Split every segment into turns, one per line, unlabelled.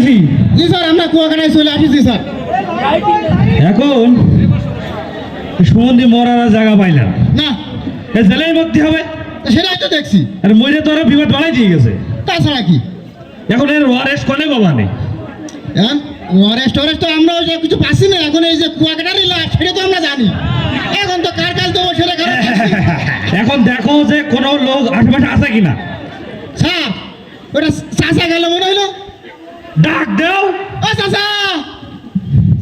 আইছি
জি স্যার আমরা কুয়াকাটায় চলে আসিছি স্যার।
এখন সুমন্দি মরার জায়গা পাইলাম
না।
এ হবে।
সেটাই তো দেখছি।
আর আরও বিপদ বাড়াই দিয়ে গেছে।
তাছাড়া কি?
এখন এর কনে বাবা নেই
তো আমরা ওই যে কিছু পাচ্ছি না এখন এই যে কুয়াকাটারই লাশ সেটা তো আমরা জানি। এখন তো কার কাল তো সেটা
এখন দেখো যে কোনো লোক আশেপাশে আছে কিনা।
স্যার ওটা চাষা গেল মনে হইল?
ডাক দেও।
ও চাষা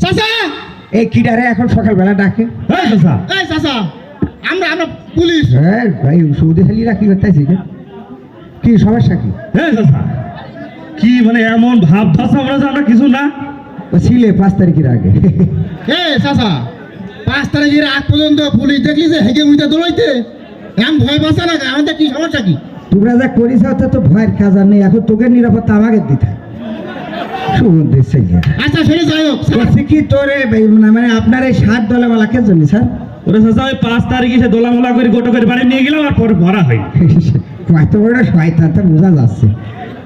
চাষা
এই কিডারে এখন সকালবেলা ডাকে।
হ্যাঁ চাচা।
এই চাষা আমরা আমরা পুলিশ।
হ্যাঁ ভাই সৌদি খালিরা কি করতেছি কি? সমস্যা কি?
হ্যাঁ চাচা কি মানে এমন ভাব ভাষা আমরা আমরা কিছু না?
ছিলে পাঁচ তারিখের আগে।
এ চাষা পাঁচ তারিখের আগ পর্যন্ত পুলিশ দেখলি যে হেগে মুইতে দৌড়াইতে? এম ভয় পাচ্ছে না আমাদের কি সমস্যা কি?
তোমরা যা করিস তো ভয়ের কাজ আর নেই। এখন তোকে নিরাপত্তা আমাকে দিতে
আচ্ছা সেটা যাই হোক
বলছি কি তোরে মানে আপনার এই সাত ডলার কে জন্য স্যার?
ওরে চাচা ওই পাঁচ তারিখে সে দোলামোলা করে গোটো করে বাড়ি নিয়ে গেলাম আর পরে ভরা হয়।
কত বড় শয়তান তা বোঝা যাচ্ছে।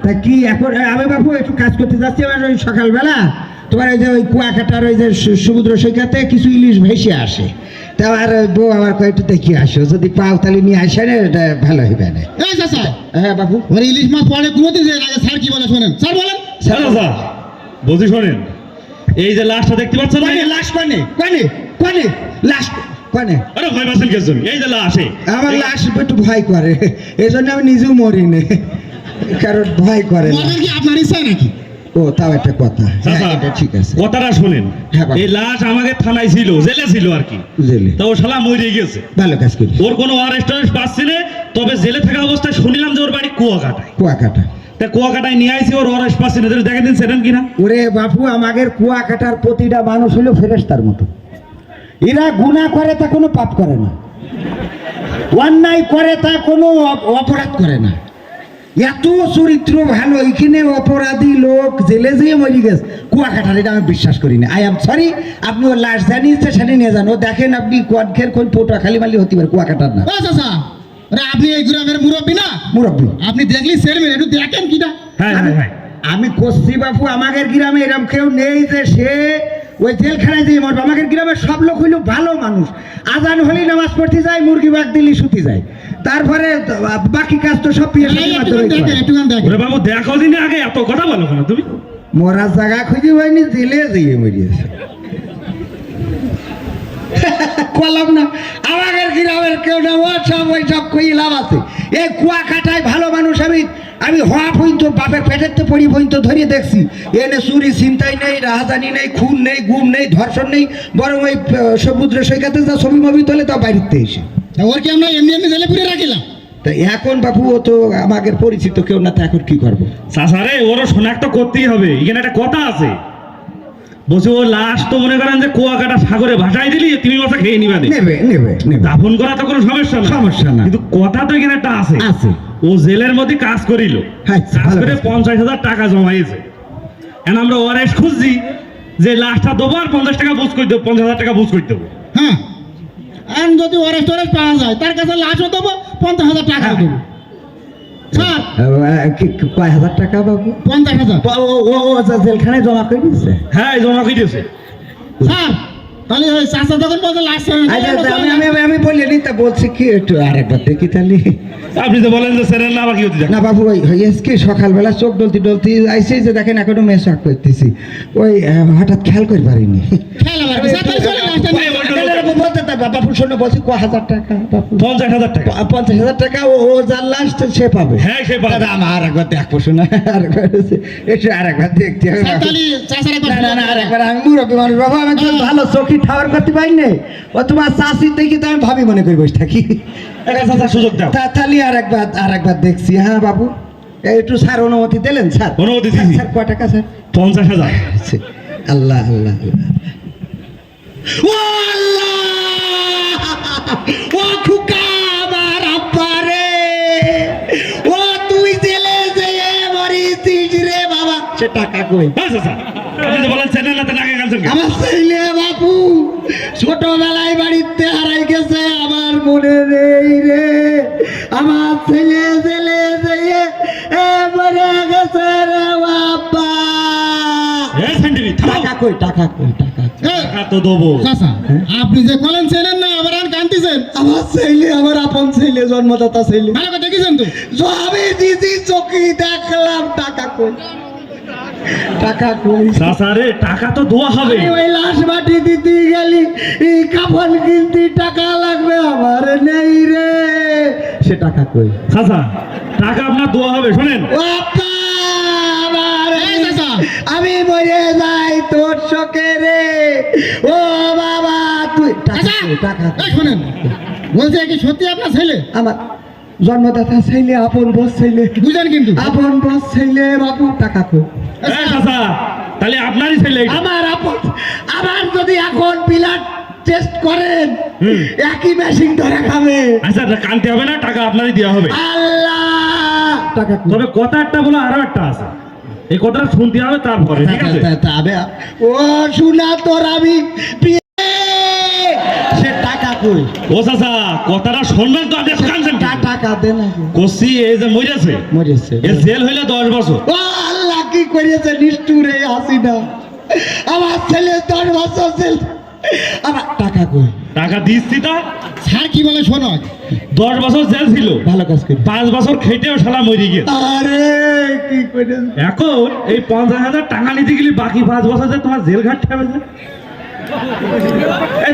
তা কি এখন আমি বাবু একটু কাজ করতে যাচ্ছি আমার ওই সকালবেলা। তোমার ওই যে ওই কুয়াকাটার ওই যে সমুদ্র সৈকতে কিছু ইলিশ ভেসে আসে। তা আর বউ আমার কয়েকটু দেখি আসো যদি পাও তাহলে নিয়ে আসে না এটা ভালো হইবে না। হ্যাঁ বাবু
ওর ইলিশ মাছ পরে যে স্যার কি বলে শোনেন? স্যার বলেন।
স্যার বলছি শোনেন এই যে লাশটা দেখতে পাচ্ছেন না?
কনে লাশ কনে কনে কনে লাশ কনে?
আরে ভয় পাচ্ছেন কেন এই যে লাশ।
আমার লাশ একটু ভয় করে এই জন্য আমি নিজেও মরি না কারণ ভয় করে
বলেন কি আপনার ইচ্ছা নাকি?
ও তাও একটা কথা। হ্যাঁ এটা ঠিক আছে।
কথাটা শোনেন
হ্যাঁ।
এই লাশ আমাকে থানায় ছিল জেলে ছিল আর কি।
জেলে।
তা ও শালা মরে গেছে।
ভালো কাজ করি
ওর কোনো আরেস্ট পাচ্ছি না তবে জেলে থাকা অবস্থায় শুনিলাম যে ওর বাড়ি কুয়াকাটায়।
কুয়াকাটা
তা কুয়াকাটায় নিয়ে আইছি ওর আরেস্ট পাচ্ছি না তাহলে দেখেন দিন সেরেন কিনা?
ওরে বাপু আমাদের কুয়াকাটার প্রতিটা মানুষ হলো ফেরেস্তার মতো। এরা গুণা করে তা কোনো পাপ করে না। অন্যায় করে তা কোনো অপরাধ করে না। এত চরিত্র ভালো এখানে অপরাধী লোক জেলে যেয়ে মরি গেছে। কুয়াকাটার এটা আমি বিশ্বাস করি না। আই এম সরি আপনি ওর লাশ জানিয়ে স্টেশনে নিয়ে যান। ও দেখেন আপনি কোয়াডখের কোন পোটা খালি মালি হতে পারে কুয়াকাটার না।
ও আরে আপনি এই গ্রামের মুরব্বী না?
মুরব্বী।
আপনি দেখলি চেয়ারম্যান একটু দেখেন কিনা?
হ্যাঁ হ্যাঁ হ্যাঁ।
আমি কস্তি বাপু আমাদের গ্রামে এরকম কেউ নেই যে সে ওই জেলখানায় দিয়ে মরবে। আমাদের গ্রামের সব লোক হইল ভালো মানুষ। আজান হলেই নামাজ পড়তে যায় মুরগি বাগ দিলি শুতে যায়। তারপরে বাকি কাজ তো সব পিয়ে
বাবু দেখো দিনে আগে এত কথা বলো কেন তুমি?
মরার জায়গা খুঁজে হয়নি জেলে দিয়ে মরিয়েছে। কলাম না। আমাদের গ্রামের কেউ না ও সব ওই সব কই লাভ আছে। এই কুয়াকাটায় ভালো মানুষ আমি আমি হওয়া পর্যন্ত বাপের পেটের তো পড়ি পর্যন্ত ধরিয়ে দেখছি। এনে চুরি চিন্তাই নেই রাহাজানি নেই খুন নেই গুম নেই ধর্ষণ নেই বরং ওই সমুদ্র সৈকতে যা ছবি মবি তোলে তা বাড়িতে এসে।
ওর কি আমরা এমনি এমনি জেলে পুরে রাখিলাম?
তা এখন বাবু ও তো আমাদের পরিচিত কেউ না তো এখন কি করব?
চাষারে ওরও শনাক্ত করতেই হবে। এখানে একটা কথা আছে। বলছে ও লাশ তো মনে করেন যে কুয়াকাটা সাগরে ভাসাই দিলি তুমি মাথা খেয়ে নিবা
নেবে নেবে
দাফন করা তো কোনো সমস্যা না।
সমস্যা না।
কিন্তু কথা তো এখানে একটা আছে।
আছে।
ও জেলের মধ্যে কাজ করিল।
আচ্ছা,
কাজ করে। পঞ্চাশ হাজার টাকা জমাইছে। এখন আমরা ওয়ারেস্ট খুঁজছি যে লাশটা দেবো আর পঞ্চাশ টাকা বুঝ করে দেবো পঞ্চাশ হাজার টাকা বুঝ করে দেবো।
হ্যাঁ। আর যদি অরেস্ট অরেস্ট পাওয়া যায় তার কাছে লাশও দেবো পঞ্চাশ হাজার টাকা
হ্যাঁ।
দেবো।
কয় হাজার টাকা বাবু?
পঞ্চাশ হাজার।
ও ও- ও ও যা জেলখানায় জমা করে দিচ্ছে
হ্যাঁ জমা করে দিয়েছে।
স্যার তাহলে ওই চাষা তখন বলছে লাশ
আমি আমি আমি- আমি বলি নি তা বলছি কি একটু আরেকবার দেখি তাহলে।
আপনি তো বলেন যে সেরেন না কি হতে
না বাবু ওই ওই সকালবেলা চোখ ডলতি ডলতি আইসে যে দেখেন এখনও মেশাক করতেছি। ওই হঠাৎ খেয়াল করে পারিনি।
খেয়াল
বলতে তা বাবু শোনো বলছি ক হাজার টাকা?
পঞ্চাশ হাজার টাকা।
পঞ্চাশ হাজার টাকা ও ও যার লাস্ট সে পাবে।
হ্যাঁ সে পাবে।
দাদা আমার আরেকবার দেখব শোনা আরেকবার একটু আরেকবার দেখতে হবে।
একবার
না না না আরেকবার আমি মুরব্বী মানুষ বাবা আমি তো ভালো চোখি ঠাওয়ার করতে পারি না ও তোমার চাষি দেখি তো আমি ভাবি মনে করে বসে থাকি।
সুযোগ দাও।
তা তাহলে আরেকবার আরেকবার দেখছি হ্যাঁ বাবু। একটু স্যার অনুমতি দিলেন স্যার?
অনুমতি
স্যার, স্যার ক টাকা স্যার?
পঞ্চাশ হাজার।
আচ্ছা, আল্লাহ আল্লাহ আল্লাহ।
কানছেন কেন?
আমার ছেলে বাপু ছোটবেলায় বাড়িতে হারাই গেছে আমার মনে নেই রে। আমার ছেলে ছেলে মরে গেছে রে বাবা। টাকা কই টাকা কই টাকা কই?
টাকা তো দেবো।
আপনি যে কলেন ছেলেন না আবার আর কান্দিছেন?
আমার ছেলে আমার আপন ছেলে জন্মদাতা ছেলে।
দেখেছেন তো?
দিদি দেখলাম টাকা কই। টাকা কই?
চাচা রে টাকা তো দোয়া হবে।
আমি ওই লাশ মাটি দিতে গেলি এই কাফন কিনতে টাকা লাগবে আমার নেই রে। সে টাকা কই?
চাচা টাকা আপনার দোয়া হবে শোনেন।
ও আপা, আমার
এই
আমি মরে যাই তোর শোকে রে। ও বাবা তুই টাকা টাকা।
শোনেন। বলছে কি সত্যি আপনার ছেলে?
আমার জন্মদাতা ছেলে আপন বস ছেলে
বুঝেন কিন্তু
আপন বস ছেলে বাবু টাকা
চাচা তাহলে আপনারই ছেলে
আমার আপন আমার যদি এখন ব্লাড টেস্ট করেন একই মেশিন ধরে খাবে
আচ্ছা কানতে হবে না টাকা আপনারই দেওয়া হবে
আল্লাহ টাকা
তবে কথা একটা বলে আরও একটা আছে এই কথাটা শুনতে হবে তারপরে ঠিক আছে
ও শোনা তোর আমি
ও চাচা কথাটা শুনবেন তো আগে কানছেন
টাকা দে না
এই যে মরেছে।
মরেছে।
এ জেল হইলে দশ বছর।
ও আল্লাহ কি করেছে নিষ্ঠুরে আসি না আমার ছেলে দশ বছর জেল। আমার টাকা কই?
টাকা দিচ্ছি তা?
স্যার কি বলে শোনো
দশ বছর জেল ছিল।
ভালো কাজ করি।
পাঁচ বছর খেটেও শালা মরে গিয়ে
আরে কি করে
এখন এই পঞ্চাশ হাজার টাকা নিতে গেলে বাকি পাঁচ বছর যে তোমার জেল ঘাটতে হবে এই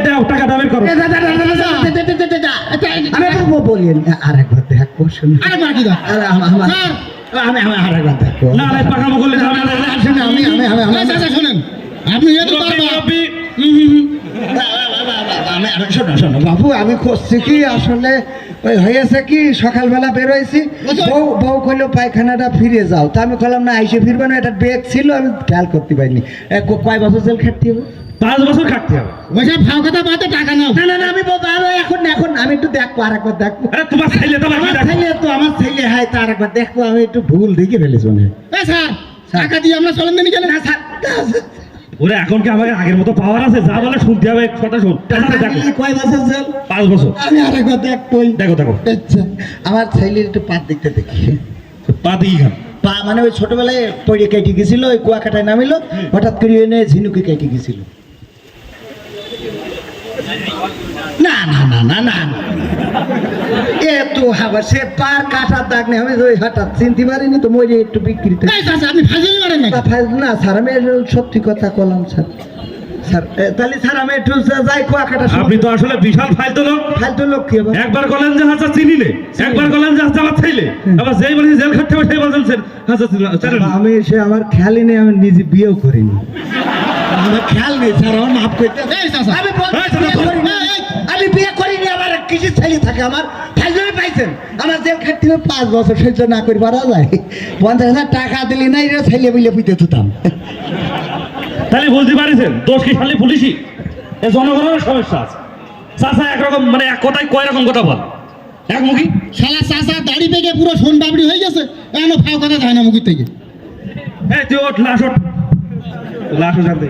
দাও টাকা দাবের করো।
আমি খুঁজছি বলি আর দেখো শুনে
আরেকবার কি দাও
আমার আমার আমি আমি আর দেখো।
না না পাকামো করলে
শুনে আমি আমি আমি
এই চাচা শোনেন। আপনি এত পারবা
মুরব্বি, হুম, হুম, হুম।
আমি আমি শোনো শোনো বাবু আমি করছি কি আসলে ওই হয়েছে কি সকালবেলা বেরোইছি বউ বউ কইলো পায়খানাটা ফিরে যাও। তা আমি বললাম না আইসে ফিরবে না এটা বেগ ছিল আমি খেয়াল করতে পারিনি। কয় বছর জেল খাটতে হবে?
পাঁচ বছর কাটতে হবে।
ওইসব ফাও কথা বাদে টাকা নাও।
না না না আমি বলব আরে এখন এখন আমি একটু দেখব আর একবার দেখব।
আরে তোমার ছেলে তো
আমার ছেলে তো আমার ছেলে হয় তো আর একবার দেখব আমি একটু ভুল দেখে ফেলেছি মনে হয়।
স্যার টাকা দিয়ে আমরা চলেন দিনই গেলেন
না, স্যার,
ওরে এখন কি আমাকে আগের মতো পাওয়ার আছে? যা বলে শুনতে হবে কথা শুন।
কয় বছর জেল
পাঁচ বছর।
আমি আর একবার
দেখো দেখো।
আচ্ছা আমার ছেলের একটু পাত দেখতে দেখি।
পা দিই খান
পা মানে ওই ছোটবেলায় পড়ে কেটে গেছিল ওই কুয়াকাটায় নামিলো হঠাৎ করে এনে ঝিনুকে কেটে গেছিল। না না না না না না। এ তো আবার সে পার কাটার দাগ নেই আমি ওই হঠাৎ চিনতে পারিনি তো মরে একটু
আপনি ফাজিল মারেন না
না, না স্যার আমি সত্যি কথা কলাম স্যার। স্যার তাহলে স্যার আমি একটু যাই কুয়াকাটা
আপনি তো আসলে বিশাল ফালতু লোক
ফালতু লোক কি
একবার বলেন যে হাসা চিনি। একবার বলেন যে হাসা আমার আবার যেই বলেন জেল খাটতে হবে সেই বলছেন স্যার হাসা চ্যানেল
আমি সে আমার খেয়ালই নেই আমি নিজে বিয়েও করিনি। আমার খেয়াল নেই স্যার আমার মাফ করতে
এই চাচা
আমি বলছি
এই, চাচা,
বিয়ে করিনি।
এই, এই।
আমি বিয়ে করিনি আমার কিছু ছেলে থাকে আমার ফাইজলামি পাইছেন। আমার জেল খাটতে পাঁচ বছর সহ্য না করি পারা যায়। পঞ্চাশ হাজার টাকা দিলি নাই রে ছেলে বুঝলে পুঁতে থুতাম
তাহলে বলতে পারিছেন দোষ কি খালি পুলিশই? এ জনগণের সমস্যা আছে। চাচা একরকম মানে এক কথায় কয় রকম কথা বল? এক মুখী?
শালা চাচা দাড়ি পেকে পুরো সোন বাবড়ি হয়ে গেছে এখনও ফাও কথা যায় না মুখের থেকে?
এই তুই ওঠ লাশ ওঠ। লাশ জানতে